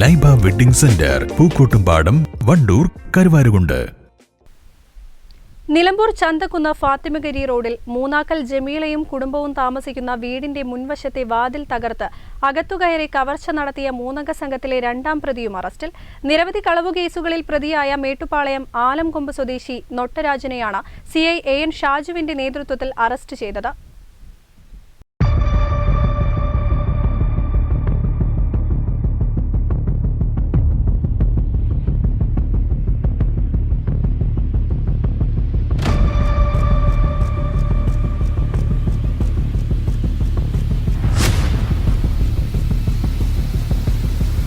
Laiba wedding centre Pookkottumpadam Wandoor Karuvarakundu. Nilambur Chanthakunnu ഫാത്തിമഗരി റോഡിൽ മൂന്നാക്കൽ ജമീലയും കുടുംബവും താമസിക്കുന്ന വീടിന്റെ മുൻവശത്തെ വാതിൽ തകർത്ത് അകത്തുകയറി കവർച്ച നടത്തിയ മൂന്നംഗ സംഘത്തിലെ രണ്ടാം പ്രതിയും അറസ്റ്റിൽ. നിരവധി കളവു കേസുകളിൽ പ്രതിയായ മേട്ടുപാളയം ആലംകൊമ്പ് സ്വദേശി നൊട്ടരാജനെയാണ് സിഐ എ എൻ ഷാജുവിന്റെ നേതൃത്വത്തിൽ അറസ്റ്റ് ചെയ്തത്.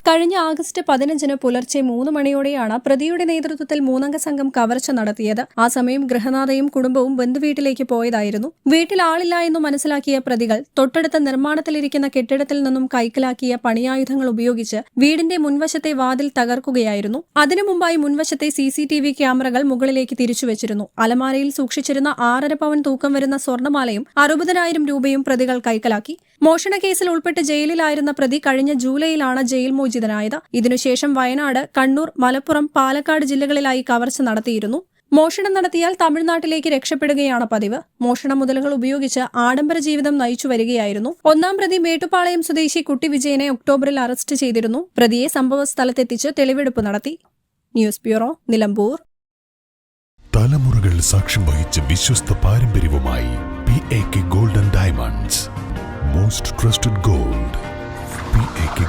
കഴിഞ്ഞ ആഗസ്റ്റ് പതിനഞ്ചിന് പുലർച്ചെ മൂന്ന് മണിയോടെയാണ് പ്രതിയുടെ നേതൃത്വത്തിൽ മൂന്നംഗ സംഘം കവർച്ച നടത്തിയത്. ആ സമയം ഗൃഹനാഥയും കുടുംബവും ബന്ധുവീട്ടിലേക്ക് പോയതായിരുന്നു. വീട്ടിൽ ആളില്ല എന്ന് മനസ്സിലാക്കിയ പ്രതികൾ തൊട്ടടുത്ത നിർമ്മാണത്തിലിരിക്കുന്ന കെട്ടിടത്തിൽ നിന്നും കൈക്കലാക്കിയ പണിയായുധങ്ങൾ ഉപയോഗിച്ച് വീടിന്റെ മുൻവശത്തെ വാതിൽ തകർക്കുകയായിരുന്നു. അതിനു മുമ്പായി മുൻവശത്തെ സി സി ടി വി ക്യാമറകൾ മുകളിലേക്ക് തിരിച്ചുവച്ചിരുന്നു. അലമാരയിൽ സൂക്ഷിച്ചിരുന്ന ആറര പവൻ തൂക്കം വരുന്ന സ്വർണമാലയും അറുപതിനായിരം രൂപയും പ്രതികൾ കൈക്കലാക്കി. മോഷണ കേസിൽ ഉൾപ്പെട്ട് ജയിലിലായിരുന്ന പ്രതി കഴിഞ്ഞ ജൂലൈയിലാണ് ജയിൽ മോചിതനായത് ഇതിനുശേഷം വയനാട് കണ്ണൂർ മലപ്പുറം പാലക്കാട് ജില്ലകളിലായി കവർച്ച നടത്തിയിരുന്നു. മോഷണം നടത്തിയാൽ തമിഴ്നാട്ടിലേക്ക് രക്ഷപ്പെടുകയാണ് പതിവ്. മോഷണ മുതലുകൾ ഉപയോഗിച്ച് ആഡംബര ജീവിതം നയിച്ചു വരികയായിരുന്നു. ഒന്നാം പ്രതി മേട്ടുപാളയം സ്വദേശി കുട്ടി വിജയനെ ഒക്ടോബറിൽ അറസ്റ്റ് ചെയ്തിരുന്നു. പ്രതിയെ സംഭവ സ്ഥലത്തെത്തിച്ച് തെളിവെടുപ്പ് നടത്തി. News bureau Nilambur. തലമുറകൾ സാക്ഷ്യം വഹിച്ച വിശ്വസ്ത പാരമ്പര്യവുമായി P A K golden diamonds. Most trusted gold. P A